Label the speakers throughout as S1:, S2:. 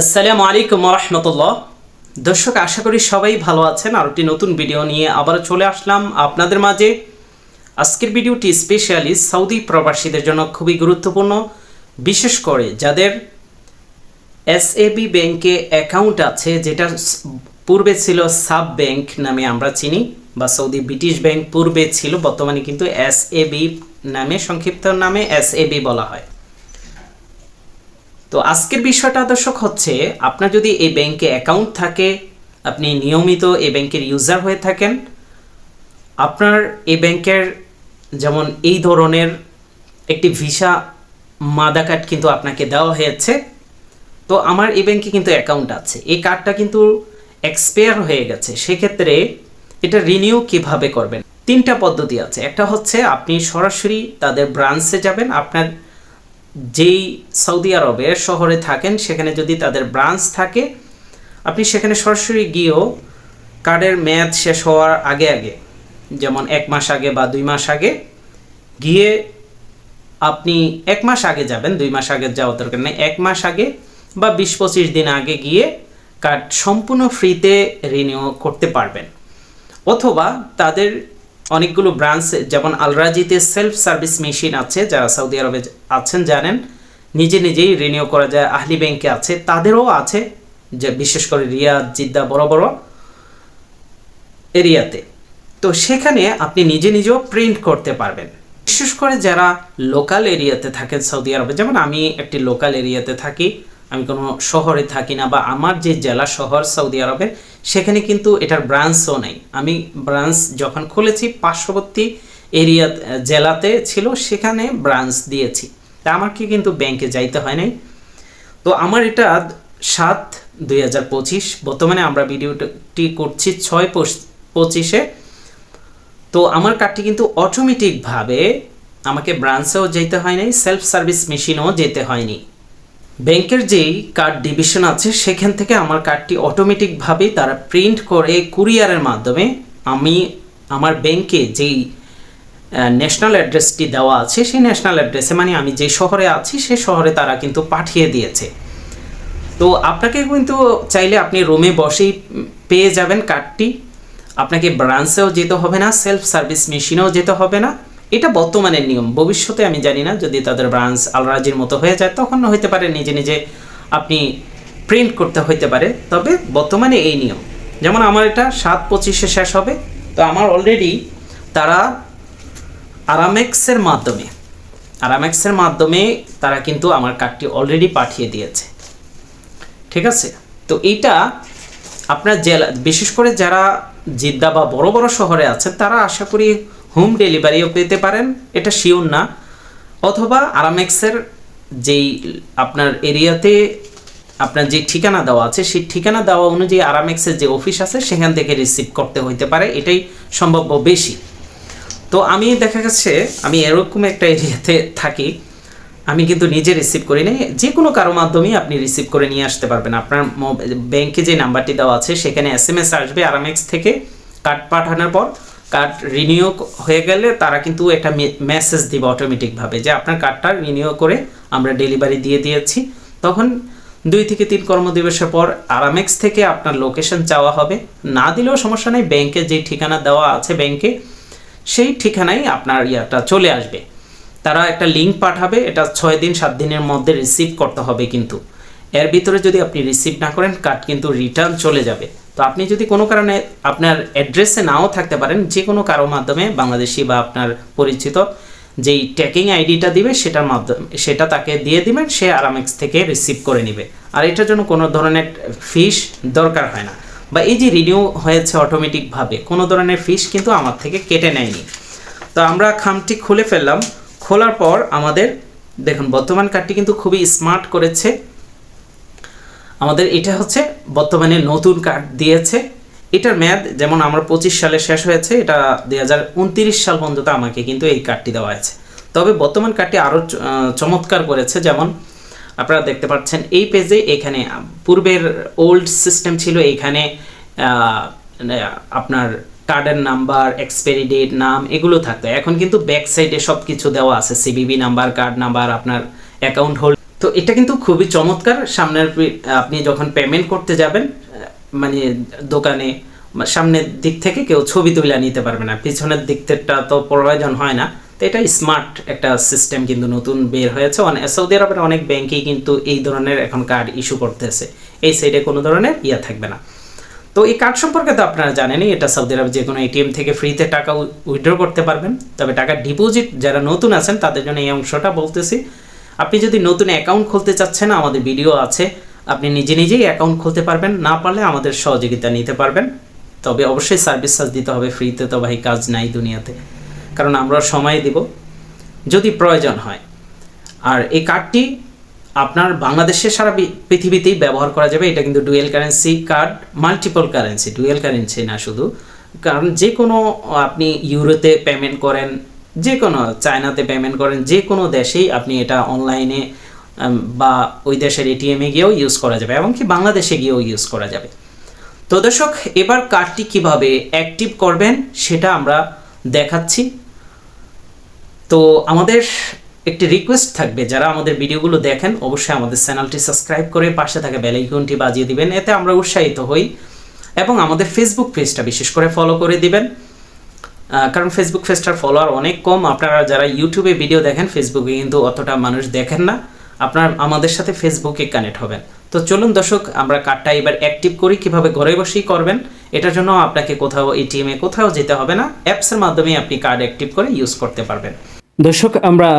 S1: আসসালামু আলাইকুম রহমতুল্লাহ দর্শক, আশা করি সবাই ভালো আছেন। আর একটি নতুন ভিডিও নিয়ে আবার চলে আসলাম আপনাদের মাঝে। আজকের ভিডিওটি স্পেশালি সৌদি প্রবাসীদের জন্য খুবই গুরুত্বপূর্ণ, বিশেষ করে যাদের এসএবি ব্যাংকে অ্যাকাউন্ট আছে, যেটা পূর্বে ছিল সাব ব্যাংক নামে আমরা চিনি, বা সৌদি ব্রিটিশ ব্যাংক পূর্বে ছিল, বর্তমানে কিন্তু এসএবি নামে, সংক্ষিপ্ত নামে এসএবি বলা হয়। তো আজকের বিষয়টা দর্শক হচ্ছে, আপনার যদি এই ব্যাংকে অ্যাকাউন্ট থাকে, আপনি নিয়মিত এই ব্যাংকের ইউজার হয়ে থাকেন, আপনার এই ব্যাংকের যেমন এই ধরনের একটি ভিসা মাদা কার্ড কিন্তু আপনাকে দেওয়া হয়েছে। তো আমার এই ব্যাংকে কিন্তু অ্যাকাউন্ট আছে। এই কার্ডটা কিন্তু এক্সপায়ার হয়ে গেছে। সেক্ষেত্রে এটা রিনিউ কীভাবে করবেন? তিনটা পদ্ধতি আছে। একটা হচ্ছে আপনি সরাসরি তাদের ব্রাঞ্চে যাবেন। আপনার যেই সৌদি আরবের শহরে থাকেন, সেখানে যদি তাদের ব্রাঞ্চ থাকে, আপনি সেখানে সরাসরি গিয়েও কার্ডের মেয়াদ শেষ হওয়ার আগে আগে, যেমন এক মাস আগে বা দুই মাস আগে, গিয়ে আপনি এক মাস আগে যাবেন, দুই মাস আগে যাওয়ার দরকার নেই, এক মাস আগে বা বিশ পঁচিশ দিন আগে গিয়ে কার্ড সম্পূর্ণ ফ্রিতে রিনিউ করতে পারবেন। অথবা তাদের অনেকগুলো ব্রাঞ্চ যেমন আলরাজিতে সেলফ সার্ভিস মেশিন আছে, যারা সৌদি আরবে আছেন, জানেন। নিজে নিজেই রিনিউ করা যায়, আহলি ব্যাংকে আছে, তাদেরও আছে, যে বিশেষ করে রিয়াদ, জিদ্দা, বড় বড় এরিয়াতে। তো সেখানে আপনি নিজে নিজেও প্রিন্ট করতে পারবেন। বিশেষ করে যারা লোকাল এরিয়াতে থাকেন সৌদি আরবে যেমন আমি একটি লোকাল এরিয়াতে থাকি আমি কোনো শহরে থাকি না বা আমার যে জেলা শহর সৌদি আরবের, সেখানে কিন্তু এটার ব্রাঞ্চও নেই। আমি ব্রাঞ্চ যখন খুলেছি, পার্শ্ববর্তী এরিয়া জেলাতে ছিল, সেখানে ব্রাঞ্চ দিয়েছি। তা আমাকে কিন্তু ব্যাংকে যাইতে হয় নাই? তো আমার এটা সাত দুই বর্তমানে আমরা ভিডিওটি করছি ছয় পঁচ- পঁচিশে। তো আমার কার্ডটি কিন্তু অটোমেটিকভাবে আমাকে ব্রাঞ্চেও যেতে হয় নাই সেলফ সার্ভিস মেশিনেও যেতে হয়নি। ব্যাংকের যেই কার্ড ডিভিশন আছে, সেখান থেকে আমার কার্ডটি অটোমেটিকভাবে তারা প্রিন্ট করে কুরিয়ারের মাধ্যমে আমি আমার ব্যাংকে যেই ন্যাশনাল অ্যাড্রেসটি দেওয়া আছে, সেই ন্যাশনাল অ্যাড্রেসে মানে আমি যে শহরে আছি, সে শহরে তারা কিন্তু পাঠিয়ে দিয়েছে। তো আপনাকে কিন্তু চাইলে আপনি রুমে বসেই পেয়ে যাবেন কার্ডটি আপনাকে ব্রাঞ্চেও যেতে হবে না সেলফ সার্ভিস মেশিনেও যেতে হবে না। এটা বর্তমানের নিয়ম। ভবিষ্যতে আমি জানি না, যদি তাদের ব্রাঞ্চ আলরাজির মতো হয়ে যায় তখন হইতে পারে নিজে নিজে আপনি প্রিন্ট করতে হইতে পারে, তবে বর্তমানে এই নিয়ম। যেমন আমার এটা সাত পঁচিশে শেষ হবে, তো আমার অলরেডি তারা আরামেক্সের মাধ্যমে আরামেক্সের মাধ্যমে তারা কিন্তু আমার কার্ডটি অলরেডি পাঠিয়ে দিয়েছে। ঠিক আছে? তো এইটা আপনার জেলা, বিশেষ করে যারা জিদ্দা বা বড় বড় শহরে আছেন তারা আশা করি হোম ডেলিভারিও পেতে পারেন, এটা শিওর না। অথবা আরামেক্সের যেই আপনার এরিয়াতে আপনার যে ঠিকানা দেওয়া আছে, সেই ঠিকানা দেওয়া অনুযায়ী আরামেক্সের যে অফিস আছে, সেখান থেকে রিসিভ করতে হইতে পারে, এটাই সম্ভাব্য বেশি। তো আমি দেখা গেছে, আমি এরকম একটা এরিয়াতে থাকি, আমি কিন্তু নিজে রিসিভ করি নাই যে কোনো কারও মাধ্যমেই আপনি রিসিভ করে নিয়ে আসতে পারবেন। আপনার ব্যাংকে যে নাম্বারটি দেওয়া আছে, সেখানে এস এম এস আসবে আরামেক্স থেকে কার্ড পাঠানোর পর। কার্ড রিনিউ হয়ে গেলে তারা কিন্তু এটা মেসেজ দিবে অটোমেটিকভাবে যে আপনার কার্ডটা রিনিউ করে আমরা ডেলিভারি দিয়ে দিয়েছি। তখন দুই থেকে তিন কর্মদিবসের পর আরামেক্স থেকে আপনার লোকেশন চাওয়া হবে। না দিলেও সমস্যা নেই ব্যাংকে যে ঠিকানা দেওয়া আছে ব্যাংকে সেই ঠিকানায় আপনার ইয়াটা চলে আসবে। তারা একটা লিঙ্ক পাঠাবে, এটা ছয় দিন, সাত দিনের মধ্যে রিসিভ করতে হবে কিন্তু। এর ভিতরে যদি আপনি রিসিভ না করেন কার্ড কিন্তু রিটার্ন চলে যাবে। তো আপনি যদি কোনো কারণে আপনার অ্যাড্রেসে নাও থাকতে পারেন যে কোনো কারও মাধ্যমে, বাংলাদেশি বা আপনার পরিচিত, যেই ট্র্যাকিং আইডিটা দিবে, সেটার মাধ্যমে, সেটা তাকে দিয়ে দিবেন, সে আরামেক্স থেকে রিসিভ করে নেবে। আর এটার জন্য কোনো ধরনের ফিস দরকার হয় না। বা এই যে রিনিউ হয়েছে অটোমেটিকভাবে কোনো ধরনের ফিস কিন্তু আমার থেকে কেটে নেয়নি। তো আমরা খামটি খুলে ফেললাম। খোলার পর আমাদের, দেখুন, বর্তমান কার্ডটি কিন্তু খুবই স্মার্ট করেছে। আমাদের এটা হচ্ছে বর্তমানে নতুন কার্ড দিয়েছে। এটার মেয়াদ যেমন আমার পঁচিশ সালে শেষ হয়েছে এটা দুই হাজার উনত্রিশ সাল পর্যন্ত আমাকে কিন্তু এই কার্ডটি দেওয়া হয়েছে। তবে বর্তমান কার্ডটি আরও চমৎকার করেছে যেমন আপনারা দেখতে পাচ্ছেন এই পেজে এখানে পূর্বের ওল্ড সিস্টেম ছিল আহ, আপনার কার্ডের নাম্বার এক্সপায়ারি ডেট নাম এগুলো থাকতো। এখন কিন্তু ব্যাক সাইডে সব কিছু দেওয়া আছে সিবিবি নাম্বার কার্ড নাম্বার আপনার অ্যাকাউন্ট হোল্ড তো এটা কিন্তু খুবই চমৎকার। সামনের আপনি যখন পেমেন্ট করতে যাবেন মানে দোকানে সামনের দিক থেকে কেউ ছবি তুলে নিতে পারবে না। পিছনের দিক থেকেটা তো প্রয়োজন হয় না। তো এটা স্মার্ট একটা সিস্টেম কিন্তু নতুন বের হয়েছে। সৌদি আরবের অনেক ব্যাংকেই কিন্তু এই ধরনের এখন কার্ড ইস্যু করতেছে। এই সাইডে কোনো ধরনের ইয়া থাকবে না। তো এই কার্ড সম্পর্কে তো আপনারা জানেনই, এটা সৌদি আরব যে কোনো এটিএম থেকে ফ্রিতে টাকা উইথড্র করতে পারবেন। তবে টাকা ডিপোজিট যারা নতুন আছেন, তাদের জন্য এই অংশটা বলতেছি। আপনি যদি নতুন অ্যাকাউন্ট খুলতে চাচ্ছেন, আমাদের ভিডিও আছে। আপনি নিজে নিজেই অ্যাকাউন্ট খুলতে পারবেন, না পারলে আমাদের সহযোগিতা নিতে পারবেন। তবে অবশ্যই সার্ভিস চার্জ দিতে হবে ফ্রিতে তো ভাই কাজ নাই দুনিয়াতে। কারণ আমরা সময় দিব, যদি প্রয়োজন হয়। আর এই কার্ডটি আপনার বাংলাদেশে সারা পৃথিবীতেই ব্যবহার করা যাবে। এটা কিন্তু dual currency card multiple currency dual currency না শুধু। কারণ যে কোনো আপনি ইউরোতে পেমেন্ট করেন যে কোনো চায়নাতে পেমেন্ট করেন যে কোনো দেশেই আপনি এটা অনলাইনে বা ওই দেশের এটিএমে গিয়েও ইউজ করা যাবে এমনকি বাংলাদেশে গিয়েও ইউজ করা যাবে। তো দর্শক, এবার কার্ডটি কীভাবে অ্যাক্টিভ করবেন সেটা আমরা দেখাচ্ছি। তো আমাদের একটি রিকোয়েস্ট থাকবে, যারা আমাদের ভিডিওগুলো দেখেন, অবশ্যই আমাদের চ্যানেলটি সাবস্ক্রাইব করে পাশে থাকা বেল বাজিয়ে দিবেন, এতে আমরা উৎসাহিত হই এবং আমাদের ফেসবুক পেজটা বিশেষ করে ফলো করে দিবেন। কারণ ফেসবুক পেজটার ফলোয়ার অনেক কম। আপনারা যারা ইউটিউবে ভিডিও দেখেন ফেসবুকে কিন্তু অতটা মানুষ দেখেন না। আপনার, আমাদের সাথে ফেসবুকে কানেক্ট হবেন। তো চলুন দর্শক, আমরা কার্ডটা এবার অ্যাক্টিভ করি, কীভাবে ঘরে বসেই করবেন। এটার জন্য আপনাকে কোথাও এটিএমে কোথাও যেতে হবে না। অ্যাপসের মাধ্যমে আপনি কার্ড অ্যাক্টিভ করে ইউজ করতে পারবেন। দর্শক, আমরা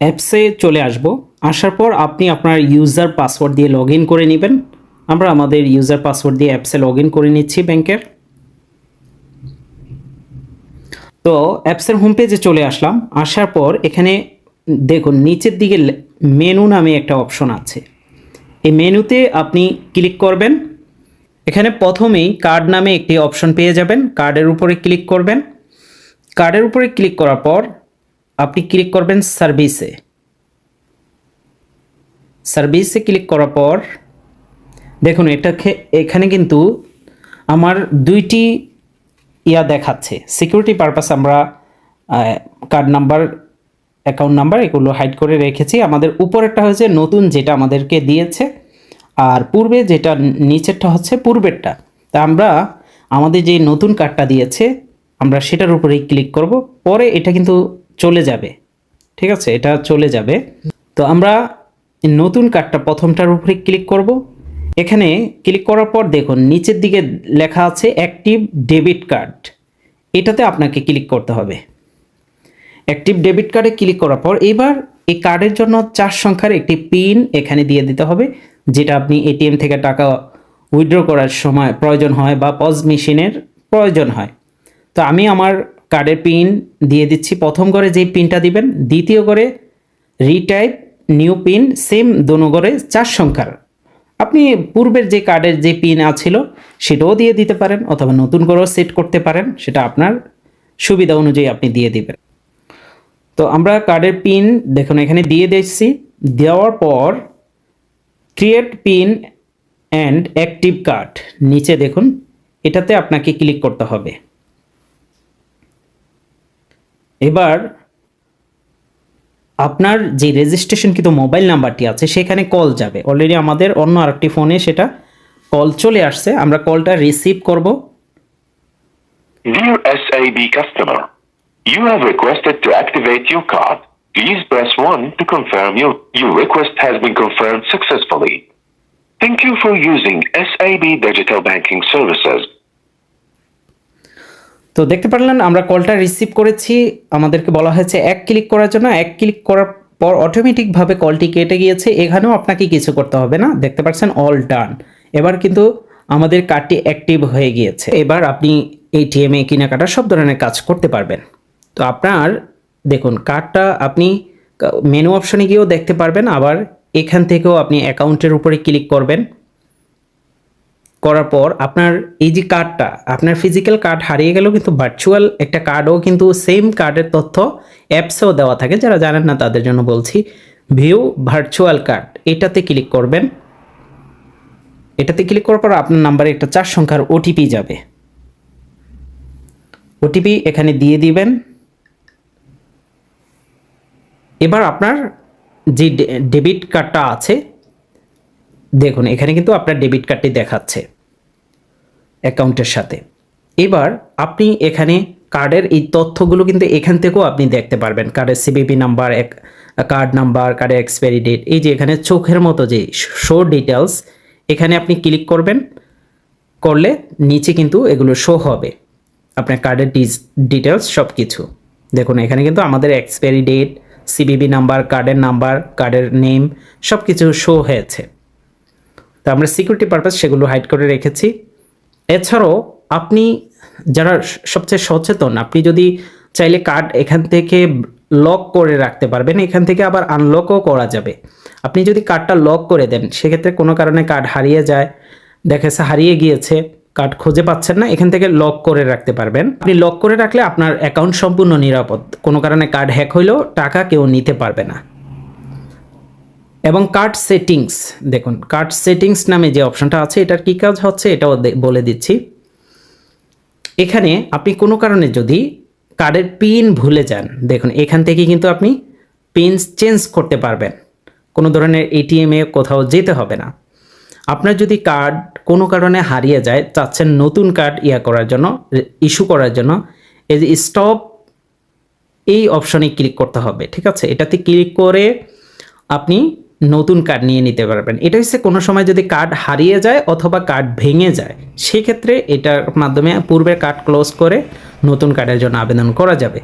S1: অ্যাপসে চলে আসব। আসার পর আপনি আপনার ইউজার পাসওয়ার্ড দিয়ে লগ করে নেবেন। আমরা আমাদের ইউজার পাসওয়ার্ড দিয়ে অ্যাপসে লগ করে নিচ্ছি ব্যাংকের তো অ্যাপসের হোম পেজে চলে আসলাম। আসার পর এখানে দেখুন, নিচের দিকে মেনু নামে একটা অপশন আছে। এই মেনুতে আপনি ক্লিক করবেন। এখানে প্রথমেই কার্ড নামে একটি অপশন পেয়ে যাবেন। কার্ডের উপরে ক্লিক করবেন। কার্ডের উপরে ক্লিক করার পর আপনি ক্লিক করবেন সার্ভিসে সার্ভিসে ক্লিক করার পর দেখুন, এটা এখানে কিন্তু আমার দুইটি ইয়া দেখাচ্ছে। সিকিউরিটি পারপাস আমরা কার্ড নাম্বার অ্যাকাউন্ট নাম্বার এগুলো হাইড করে রেখেছি। আমাদের উপরেরটা হয়েছে নতুন যেটা আমাদেরকে দিয়েছে, আর পূর্বে যেটা নিচেরটা হচ্ছে পূর্বেরটা। তা আমরা, আমাদের যে নতুন কার্ডটা দিয়েছে, আমরা সেটার উপরেই ক্লিক করব। পরে এটা কিন্তু চলে যাবে। ঠিক আছে? এটা চলে যাবে। তো আমরা নতুন কার্ডটা প্রথমটার উপরে ক্লিক করব। এখানে ক্লিক করার পর দেখুন, নিচের দিকে লেখা আছে অ্যাক্টিভ ডেবিট কার্ড। এটাতে আপনাকে ক্লিক করতে হবে। অ্যাক্টিভ ডেবিট কার্ডে ক্লিক করার পর এবার এই কার্ডের জন্য চার সংখ্যার একটি পিন এখানে দিয়ে দিতে হবে, যেটা আপনি এটিএম থেকে টাকা উইথড্র করার সময় প্রয়োজন হয় বা পজ মেশিনের প্রয়োজন হয়। তো আমি আমার কার্ডের পিন দিয়ে দিচ্ছি। প্রথম করে যেই পিনটা দিবেন, দ্বিতীয় করে রিটাইপ নিউ পিন সেম দোনো করে চার সংখ্যার। আপনি পূর্বের যে কার্ডের যে পিন আছিল, সেটাও দিয়ে দিতে পারেন অথবা নতুন করেও সেট করতে পারেন, সেটা আপনার সুবিধা অনুযায়ী আপনি দিয়ে দিবেন। তো আমরা কার্ডের পিন দেখুন, এখানে দিয়ে দিচ্ছি দেওয়ার পর create pin and active card নিচে দেখুন, এটাতে আপনাকে ক্লিক করতে হবে। এবার আপনার যে রেজিস্ট্রেশন কিন্তু মোবাইল নাম্বারটি আছে সেখানে কল যাবে অলরেডি আমাদের অন্য আরেকটি ফোনে সেটা কল চলে আসছে আমরা কলটা রিসিভ করব
S2: Dear SAB customer, you have requested to activate your card. Please press 1 to confirm your, your request has been confirmed successfully. Thank you for using SAB Digital Banking Services.
S1: তো দেখতে পারলেন, আমরা কলটা রিসিভ করেছি। আমাদেরকে বলা হয়েছে এক ক্লিক করার জন্য। এক ক্লিক করার পর অটোমেটিকভাবে কলটি কেটে গিয়েছে। এখানেও আপনাকে কিছু করতে হবে না। দেখতে পাচ্ছেন অল ডান এবার কিন্তু আমাদের কার্ডটি অ্যাক্টিভ হয়ে গিয়েছে। এবার আপনি এটিএমে কেনাকাটা সব ধরনের কাজ করতে পারবেন। তো আপনার, দেখুন কার্ডটা আপনি মেনু অপশনে গিয়েও দেখতে পারবেন। আবার এখান থেকেও আপনি অ্যাকাউন্টের উপরে ক্লিক করবেন। করার পর আপনার এই যে কার্ডটা আপনার ফিজিক্যাল কার্ড হারিয়ে গেলেও কিন্তু ভার্চুয়াল একটা কার্ডও কিন্তু সেম কার্ডের তথ্য অ্যাপসেও দেওয়া থাকে। যারা জানেন না তাদের জন্য বলছি ভিউ ভার্চুয়াল কার্ড এটাতে ক্লিক করবেন। এটাতে ক্লিক করার পর আপনার নাম্বারে একটা চার সংখ্যার ওটিপি যাবে। ওটিপি এখানে দিয়ে দিবেন। এবার আপনার যে ডেবিট কার্ডটা আছে দেখুন, এখানে কিন্তু আপনার ডেবিট কার্ডটি দেখাচ্ছে অ্যাকাউন্টের সাথে। এবার আপনি এখানে কার্ডের এই তথ্যগুলো কিন্তু এখান থেকেও আপনি দেখতে পারবেন। কার্ডের সিবিপি নাম্বার এক কার্ড নাম্বার কার্ডের এক্সপায়ারি ডেট এই যে এখানে চোখের মতো যে শো ডিটেলস এখানে আপনি ক্লিক করবেন, করলে নিচে কিন্তু এগুলো শো হবে। আপনার কার্ডের ডিটেলস সব কিছু দেখুন, এখানে কিন্তু আমাদের এক্সপায়ারি ডেট সিবিবি নাম্বার কার্ডের নাম্বার কার্ডের নেম সব কিছু শো হয়েছে। তো আমরা সিকিউরিটি পারপাস সেগুলো হাইড করে রেখেছি। এছাড়াও আপনি যারা সবচেয়ে সচেতন, আপনি যদি চাইলে কার্ড এখান থেকে লক করে রাখতে পারবেন, এখান থেকে আবার আনলকও করা যাবে। আপনি যদি কার্ডটা লক করে দেন, সেক্ষেত্রে কোনো কারণে কার্ড হারিয়ে যায়, দেখা হারিয়ে গিয়েছে কার্ড খুঁজে পাচ্ছেন না, এখান থেকে লক করে রাখতে পারবেন। আপনি লক করে রাখলে আপনার অ্যাকাউন্ট সম্পূর্ণ নিরাপদ, কোনো কারণে কার্ড হ্যাক হইলেও টাকা কেউ নিতে পারবে না। এবং কার্ড সেটিংস দেখুন কার্ড সেটিংস নামে যে অপশনটা আছে, এটার কী কাজ হচ্ছে এটাও বলে দিচ্ছি। এখানে আপনি কোনো কারণে যদি কার্ডের পিন ভুলে যান, দেখুন, এখান থেকে কিন্তু আপনি পিন চেঞ্জ করতে পারবেন। কোনো ধরনের এটিএমে কোথাও যেতে হবে না। আপনার যদি কার্ড কোনো কারণে হারিয়ে যায়, চাচ্ছেন নতুন কার্ড ইয়া করার জন্য ইস্যু করার জন্য, এই যে স্টপ এই অপশনে ক্লিক করতে হবে, ঠিক আছে? এটাতে ক্লিক করে আপনি নতুন কার্ড নিয়ে নিতে পারবেন। এটা হচ্ছে কোনো সময় যদি কার্ড হারিয়ে যায় অথবা কার্ড ভেঙে যায়, সেক্ষেত্রে এটার মাধ্যমে পূর্বের কার্ড ক্লোজ করে নতুন কার্ডের জন্য আবেদন করা যাবে।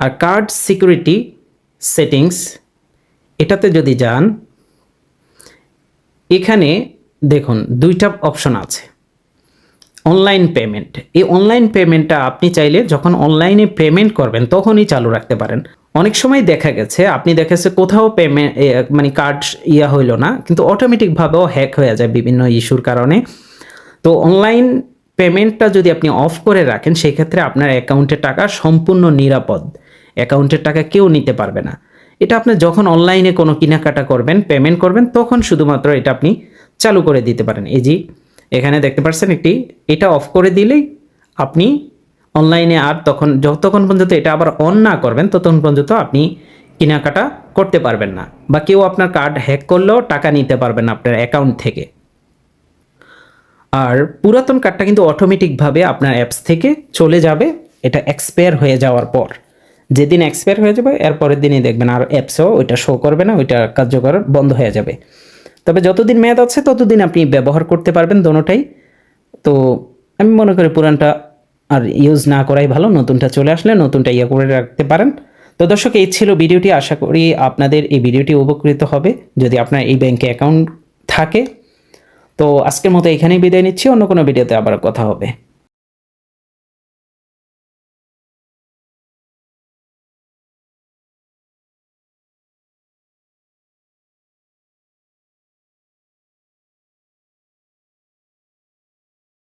S1: আর কার্ড সিকিউরিটি সেটিংস এটাতে যদি যান, এখানে দেখুন দুইটা অপশন আছে। অনলাইন পেমেন্ট এই অনলাইন পেমেন্টটা আপনি চাইলে যখন অনলাইনে পেমেন্ট করবেন, তখনই চালু রাখতে পারেন। অনেক সময় দেখা গেছে, আপনি দেখেছে কোথাও পেমেন্ট মানে কার্ড ইয়া হইল না, কিন্তু অটোমেটিকভাবেও হ্যাক হয়ে যায় বিভিন্ন ইস্যুর কারণে। তো অনলাইন পেমেন্টটা যদি আপনি অফ করে রাখেন, সেক্ষেত্রে আপনার অ্যাকাউন্টের টাকা সম্পূর্ণ নিরাপদ। অ্যাকাউন্টের টাকা কেউ নিতে পারবে না। এটা আপনি যখন অনলাইনে কোনো কেনাকাটা করবেন পেমেন্ট করবেন, তখন শুধুমাত্র এটা আপনি চালু করে দিতে পারেন। এই যে, এখানে দেখতে পাচ্ছেন একটি, এটা অফ করে দিলেই আপনি অনলাইনে আর তখন, যতক্ষণ পর্যন্ত এটা আবার অন না করবেন, ততক্ষণ পর্যন্ত আপনি কেনাকাটা করতে পারবেন না। বা কেউ আপনার কার্ড হ্যাক করলেও টাকা নিতে পারবেন আপনার অ্যাকাউন্ট থেকে। আর পুরাতন কার্ডটা কিন্তু অটোমেটিকভাবে আপনার অ্যাপস থেকে চলে যাবে, এটা এক্সপায়ার হয়ে যাওয়ার পর। যেদিন এক্সপায়ার হয়ে যাবে, এর পরের দিনই দেখবেন আর অ্যাপসও ওইটা শো করবে না, ওইটা কার্যকর বন্ধ হয়ে যাবে। তবে যতদিন মেয়াদ আছে, ততদিন আপনি ব্যবহার করতে পারবেন, দোনোটাই। তো আমি মনে করি পুরানটা আর ইউজ না করাই ভালো, নতুনটা চলে আসলে নতুনটা ইয়ে করে রাখতে পারেন। তো দর্শক, এই ছিল ভিডিওটি। আশা করি আপনাদের এই ভিডিওটি উপকৃত হবে, যদি আপনার এই ব্যাংকে অ্যাকাউন্ট থাকে। তো আজকের মতো এখানেই বিদায় নিচ্ছি। অন্য কোনো ভিডিওতে আবার কথা হবে।